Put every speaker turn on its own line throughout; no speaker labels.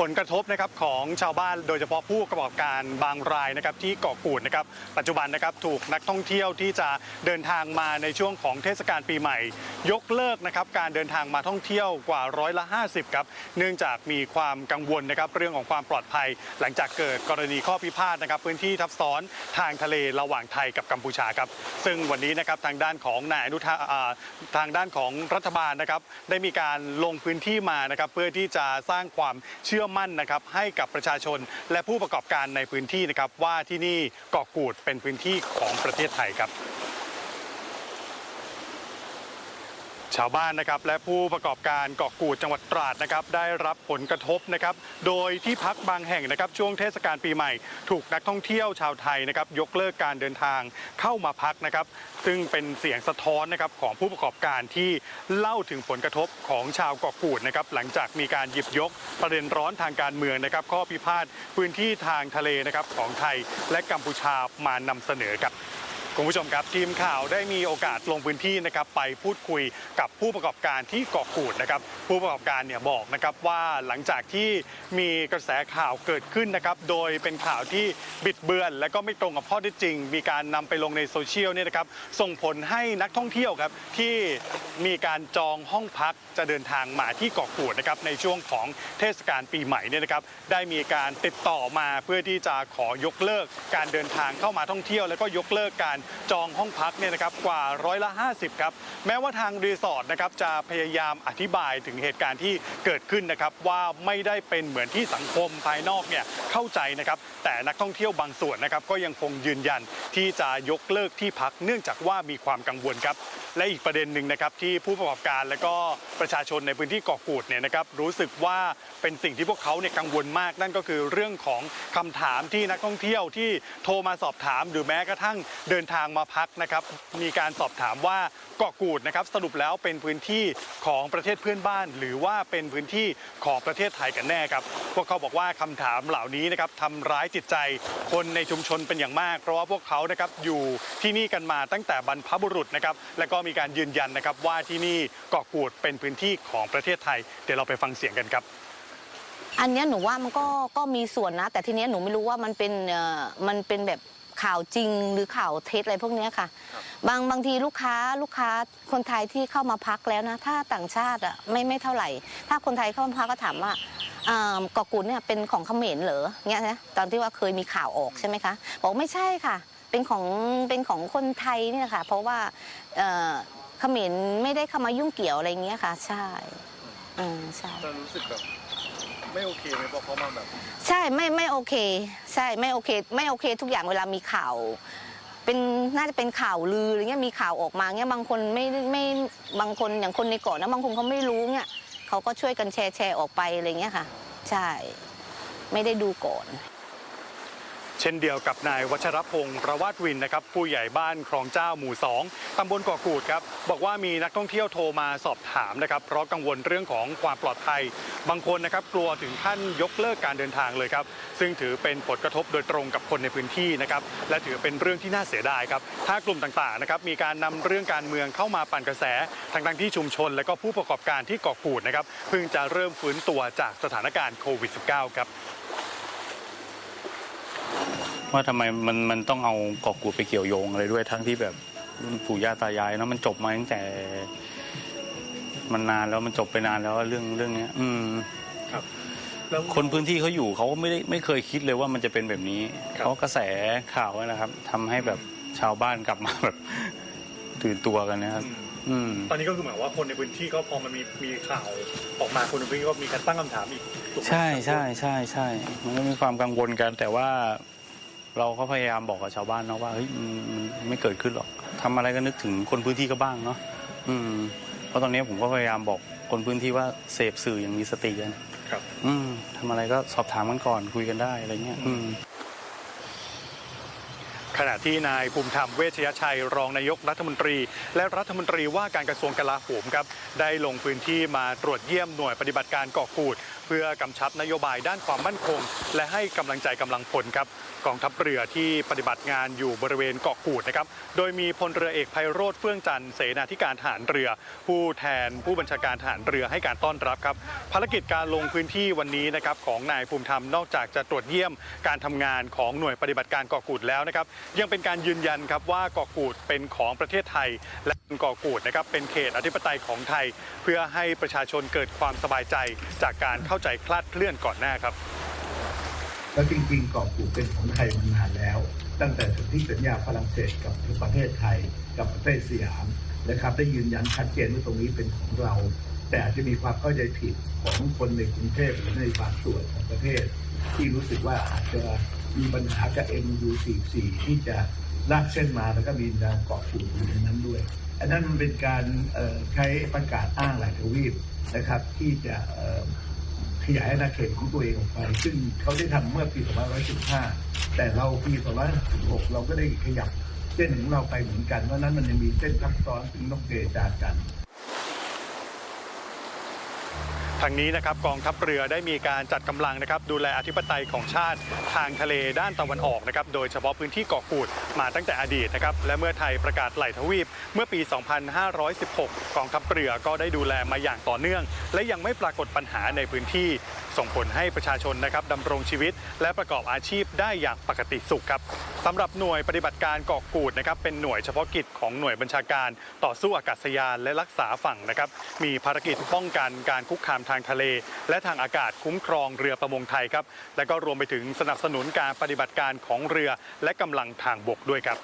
ผลกระทบนะครับของชาวบ้านโดยเฉพาะผู้ประกอบการบางรายนะครับที่เกาะกูดนะครับปัจจุบันนะครับถูกนักท่องเที่ยวที่จะเดินทางมาในช่วงของเทศกาลปีใหม่ ยกเลิกนะครับการเดินทางมาท่องเที่ยวกว่าร้อยละ 50ครับเนื่องจากมีความกังวลนะครับเรื่องของความปลอดภัย หลังจากเกิดกรณีข้อพิพาทนะครับพื้นที่ทับซ้อนทางทะเลระหว่างไทยกับกัมพูชาครับซึ่งวันนี้นะครับทางด้านของนายอนุทาอ่าทางด้านของรัฐบาลนะครับได้มีการลงพื้นที่มานะครับเพื่อที่จะสร้างความเชื่อมั่นนะครับให้กับประชาชนและผู้ประกอบการในพื้นที่นะครับว่าที่นี่เกาะกูดเป็นพื้นที่ของประเทศไทยครับ ชาวบ้านนะครับและผู้ประกอบการเกาะกูดจังหวัดตราดนะครับได้รับผลกระทบนะครับโดยที่พักบางแห่งนะครับช่วงเทศกาลปีใหม่ ถูกนักท่องเที่ยวชาวไทยนะครับยกเลิกการเดินทางเข้ามาพักนะครับซึ่งเป็นเสียงสะท้อนนะครับของผู้ประกอบการที่เล่าถึงผลกระทบของชาวเกาะกูดนะครับหลังจากมีการหยิบยกประเด็นร้อนทางการเมืองนะครับข้อพิพาทพื้นที่ทางทะเลนะครับของไทยและกัมพูชามานำเสนอครับ คุณผู้ชมครับทีมข่าวได้มีโอกาสลงพื้นที่นะครับไปพูดคุยกับผู้ประกอบการที่เกาะกูดนะครับผู้ประกอบการเนี่ยบอกนะครับว่าหลังจากที่มีกระแสข่าวเกิดขึ้นนะครับโดยเป็นข่าวที่บิดเบือน และก็ไม่ตรงกับข้อเท็จจริง มีการนำไปลงในโซเชียลเนี่ยนะครับส่งผลให้นักท่องเที่ยวครับที่มีการจองห้องพักจะเดินทางมาที่เกาะกูดนะครับในช่วงของเทศกาลปีใหม่เนี่ยนะครับได้มีการติดต่อมาเพื่อที่จะขอยกเลิกการเดินทางเข้ามาท่องเที่ยว แล้วก็ยกเลิกการจองห้องพักเนี่ยนะครับกว่าร้อยละ 50 ครับ แม้ว่าทางรีสอร์ทนะครับจะพยายามอธิบายถึงเหตุการณ์ที่เกิดขึ้นนะครับว่าไม่ได้เป็นเหมือนที่สังคมภายนอกเนี่ยเข้าใจนะครับแต่นักท่องเที่ยวบางส่วนนะครับก็ยังคงยืนยันที่จะยกเลิกที่พักเนื่องจากว่ามีความกังวลครับ และอีกประเด็นหนึ่งนะครับที่ผู้ประกอบการและก็ประชาชนในพื้นที่เกาะกูดเนี่ยนะครับรู้สึกว่าเป็นสิ่งที่พวกเขาเนี่ยกังวลมาก นั่นก็คือเรื่องของคำถามที่นักท่องเที่ยวที่โทรมาสอบถาม หรือแม้กระทั่งเดินทางมาพักนะครับมีการสอบถามว่าเกาะกูดนะครับสรุปแล้วเป็นพื้นที่ของประเทศเพื่อนบ้าน หรือว่าเป็นพื้นที่ของประเทศไทยกันแน่ครับพวกเขาบอกว่าคำถามเหล่านี้นะครับทำร้ายจิตใจคนในชุมชนเป็นอย่างมาก เพราะว่าพวกเขานะครับอยู่ที่นี่กันมาตั้งแต่บรรพบุรุษนะครับและก็มีการยืนยันนะครับว่าที่นี่เกาะกูดเป็นพื้นที่ของประเทศไทย เดี๋ยวเราไปฟังเสียงกันครับ
อันเนี้ยหนูว่ามันก็ก็มีส่วนนะ แต่ทีเนี้ยหนูไม่รู้ว่ามันเป็นเอ่อมันเป็นแบบข่าวจริงหรือข่าวเท็จอะไรพวกเนี้ยค่ะ บางบางทีลูกค้าลูกค้าคนไทยที่เข้ามาพักแล้วนะ ถ้าต่างชาติอะไม่ไม่เท่าไหร่ ถ้าคนไทยเข้ามาพักก็ถามว่าอ่าเกาะกุดเนี่ยเป็นของเขมรเหรอเงี้ยนะตอนที่ว่าเคยมีข่าวออกใช่ไหมคะบอกไม่ใช่ค่ะ เป็นของเป็นของคนไทยเนี่ยค่ะเพราะว่าเอ่อเขมรไม่ได้เข้ามายุ่งเกี่ยวอะไรเงี้ยค่ะ ใช่อืมใช่
จะรู้สึกแบบไม่โอเคไหมพอเขามาแบบ
ใช่ไม่ไม่โอเค ใช่ไม่โอเค ไม่โอเค ทุกอย่างเวลามีข่าวเป็นน่าจะเป็นข่าวลืออะไรเงี้ยมีข่าวออกมาเงี้ยบางคนไม่ไม่บางคนอย่างคนในเกาะนะบางคนเขาไม่รู้เงี้ยเขาก็ช่วยกันแชร์แชร์ออกไปอะไรเงี้ยค่ะ ใช่ ไม่ได้ดูก่อน
เช่นเดียวกับนายวัชรพงศ์ประวาดวินนะครับผู้ใหญ่บ้านคลองเจ้าหมู่ 2ตำบลเกาะกูดครับบอกว่ามีนักท่องเที่ยวโทรมาสอบถามนะครับเพราะกังวลเรื่องของความปลอดภัย บางคนนะครับกลัวถึงขั้นยกเลิกการเดินทางเลยครับซึ่งถือเป็นผลกระทบโดยตรงกับคนในพื้นที่นะครับและถือเป็นเรื่องที่น่าเสียดายครับถ้ากลุ่มต่างๆนะครับมีการนำเรื่องการเมืองเข้ามาปั่นกระแสทางทางที่ชุมชน และก็ผู้ประกอบการที่เกาะกูดนะครับเพิ่งจะเริ่มฟื้นตัวจากสถานการณ์โควิด -19 ครับ
ว่าทำไมมันมันต้องเอาเกาะกูดไปเกี่ยวโยงอะไรด้วยทั้งที่แบบรุ่นปู่ย่าตายายเนอะมันจบมาตั้งแต่ มันนานแล้วมันจบไปนานแล้วเรื่องเรื่องเนี้ย อืม
แล้ว
คนพื้นที่เขาอยู่เขาก็ไม่ได้ไม่เคยคิดเลยว่ามันจะเป็นแบบนี้
ครับ
เพราะกระแสข่าวนั่นนะครับทำให้แบบชาวบ้านกลับมาแบบตื่นตัวกันนะครับอืม
ตอนนี้ก็คือหมายว่าคนในพื้นที่ก็พอมันมีมีข่าวออกมาคนในพื้นที่ก็มีการตั้งคำถามอีกถูกไหม
ใช่ใช่ใช่ใช่มันก็มีความกังวลกันแต่ว่า เราก็พยายามบอกกับชาวบ้านเนาะว่าเฮ้ยมันมันไม่เกิดขึ้นหรอกทำอะไรก็นึกถึงคนพื้นที่ก็บ้างเนาะอืมเพราะตอนนี้ผมก็พยายามบอกคนพื้นที่ว่าเสพสื่ออย่างมีสติกัน
ครับ
อืมทำอะไรก็สอบถามกันก่อนคุยกันได้อะไรเงี้ยอืม
ขณะที่นายภูมิธรรมเวชยชัย รองนายกรัฐมนตรี และรัฐมนตรีว่าการกระทรวงกลาโหมครับได้ลงพื้นที่มาตรวจเยี่ยมหน่วยปฏิบัติการเกาะกูด เพื่อกำชับนโยบายด้านความมั่นคง และให้กำลังใจกำลังพลครับกองทัพเรือที่ปฏิบัติงานอยู่บริเวณเกาะกูดนะครับ โดยมีพลเรือเอกไพโรธเฟื่องจันทร์เสนาธิการทหารเรือ ผู้แทนผู้บัญชาการทหารเรือให้การต้อนรับครับ ภารกิจการลงพื้นที่วันนี้นะครับของนายภูมิธรรมนอกจากจะตรวจเยี่ยมการทำงานของหน่วยปฏิบัติการเกาะกูดแล้วนะครับ ยังเป็นการยืนยันครับว่าเกาะกูดเป็นของประเทศไทยและ กาะกูดนะครับเป็นเขตอธิปไตยของไทย เพื่อให้ประชาชนเกิดความสบายใจจากการเข้าใจคลาดเคลื่อนก่อนหน้าครับ
แล้วจริงๆเกาะกูดเป็นของไทยมานานแล้ว ตั้งแต่สนธิสัญญาฝรั่งเศสกับประเทศไทย กับประเทศสยามนะครับได้ยืนยันชัดเจนว่าตรงนี้เป็นของเรา แต่อาจจะมีความเข้าใจผิดของคนในกรุงเทพหรือในบางส่วนของประเทศ ที่รู้สึกว่าอาจจะมีปัญหากับ MU44 ที่จะลากเส้นมาแล้วก็มีแนวเกาะกูดอยู่ในนั้นด้วย อันนั้นมันเป็นการใช้ประกาศอ้างหลายทวีปนะครับ ที่จะขยายอาณาเขตของตัวเองออกไป ซึ่งเขาได้ทำเมื่อปี 2515 แต่เราปี 2516 เราก็ได้ขยับเส้นของเราไปเหมือนกัน เพราะฉะนั้นมันยังมีเส้นทับซ้อนซึ่งต้องเจรจากัน
ทางนี้นะครับกองทัพเรือได้มีการจัดกำลังนะครับดูแลอธิปไตยของชาติทางทะเลด้านตะวันออกนะครับโดยเฉพาะพื้นที่เกาะกูดมาตั้งแต่อดีตนะครับและเมื่อไทยประกาศไหลทวีปเมื่อปี 2516 กองทัพเรือก็ได้ดูแลมาอย่างต่อเนื่อง และยังไม่ปรากฏปัญหาในพื้นที่ ส่งผลให้ประชาชนนะครับดำรงชีวิต และประกอบอาชีพได้อย่างปกติสุขครับสำหรับหน่วยปฏิบัติการเกาะกูดนะครับเป็นหน่วยเฉพาะกิจของหน่วยบัญชาการ ต่อสู้อากาศยานและรักษาฝั่งนะครับมีภารกิจป้องกันการคุกคามทางทะเล และทางอากาศคุ้มครองเรือประมงไทยครับ และก็รวมไปถึงสนับสนุนการปฏิบัติการของเรือและกำลังทางบกด้วยครับ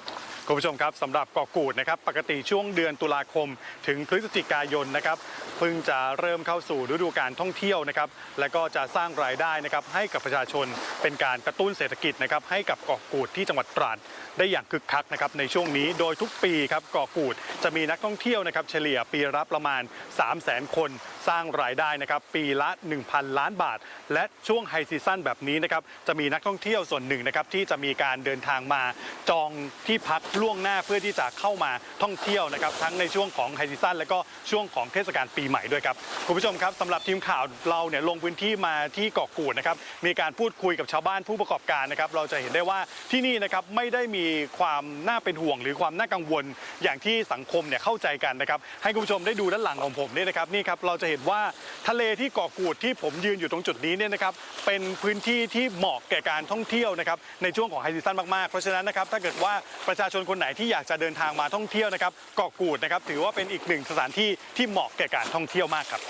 คุณผู้ชมครับสำหรับเกาะกูดนะครับปกติช่วงเดือนตุลาคม ถึงพฤศจิกายนนะครับเพิ่งจะเริ่มเข้าสู่ฤดูการท่องเที่ยวนะครับและก็จะสร้างรายได้นะครับให้กับประชาชนเป็นการกระตุ้นเศรษฐกิจนะครับให้กับเกาะกูดที่จังหวัดตราดได้อย่างคึกคักนะครับในช่วงนี้โดยทุกปีครับเกาะกูดจะมีนักท่องเที่ยวนะครับเฉลี่ยปีละประมาณ 3 0 0 0 0 0 คนสร้างรายได้นะครับปีละ 1,000 ล้านบาท และช่วงไฮซีซั่นแบบนี้นะครับจะมีนักท่องเที่ยวส่วนหนึ่งนะครับที่จะมีการเดินทางมาจองที่พักล่วงหน้าเพื่อที่จะเข้ามาท่องเที่ยวนะครับทั้งในช่วงของไฮซีซั่นและก็ช่วงของเทศกาลปีใหม่ด้วยครับคุณผู้ชมครับสำหรับทีมข่าวเราเนี่ยลงพื้นที่มาที่เกาะกูดนะครับมีการพูดคุยกับชาวบ้านผู้ประกอบการนะครับเราจะเห็นได้ว่าที่นี่นะครับไม่ได้มีความน่าเป็นห่วง หรือความน่ากังวลอย่างที่สังคมเนี่ยเข้าใจกันนะครับให้คุณผู้ชมได้ดูด้านหลังของผมเนี่ยนะครับนี่ครับเราจะเห็นว่าทะเลที่เกาะกูดที่ผมยืนอยู่ตรงจุดนี้เนี่ยนะครับเป็นพื้นที่ที่เหมาะแก่การท่องเที่ยวนะครับในช่วงของไฮซีซั่นมากๆเพราะฉะนั้นนะครับถ้าเกิดว่าประชาชนคนไหนที่อยากจะเดินทางมาท่องเที่ยวนะครับเกาะกูดนะครับถือว่าเป็นอีกหนึ่งสถานที่ที่เหมาะแก่การท่องเที่ยวมากครับ